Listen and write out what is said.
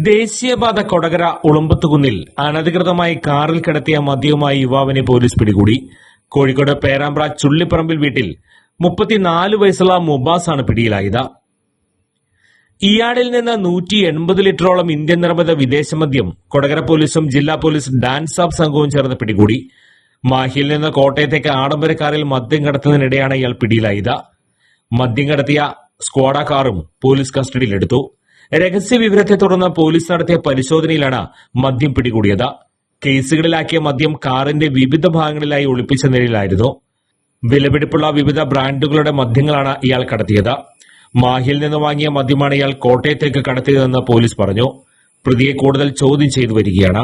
ദേശീയപാത കൊടകര ഉളുമ്പത്തുകുന്നിൽ അനധികൃതമായി കാറിൽ കിടത്തിയ മദ്യവുമായി യുവാവിനെ പോലീസ് പിടികൂടി. കോഴിക്കോട് പേരാമ്പ്ര ചുള്ളിപ്പറമ്പിൽ വീട്ടിൽ മുപ്പത്തിനാല് വയസ്സുള്ള മുബാസാണ് പിടിയിലായത്. ഇയാളിൽ നിന്ന് നൂറ്റി എൺപത് ലിറ്ററോളം ഇന്ത്യൻ നിർമ്മിത വിദേശ മദ്യം കൊടകര പോലീസും ജില്ലാ പോലീസ് ഡാൻസ് ആപ്പ് സംഘവും ചേർന്ന് പിടികൂടി. മാഹിയിൽ നിന്ന് കോട്ടയത്തേക്ക് ആഡംബര കാറിൽ മദ്യം കടത്തുന്നതിനിടെയാണ് ഇയാൾ പിടിയിലായത്. മദ്യം കടത്തിയ സ്ക്വാഡ കാറും പോലീസ് കസ്റ്റഡിയിലെടുത്തു. രഹസ്യ വിവരത്തെ തുടർന്ന് പോലീസ് നടത്തിയ പരിശോധനയിലാണ് മദ്യം പിടികൂടിയത്. കേസുകളിലാക്കിയ മദ്യം കാറിന്റെ വിവിധ ഭാഗങ്ങളിലായി ഒളിപ്പിച്ച നിലയിലായിരുന്നു. വിലപിടിപ്പുള്ള വിവിധ ബ്രാൻഡുകളുടെ മദ്യങ്ങളാണ് ഇയാൾ കടത്തിയത്. മാഹിയിൽ നിന്ന് വാങ്ങിയ മദ്യമാണ് ഇയാൾ കോട്ടയത്തേക്ക് കടത്തിയതെന്ന് പോലീസ് പറഞ്ഞു. പ്രതിയെ കൂടുതൽ ചോദ്യം ചെയ്തു വരികയാണ്.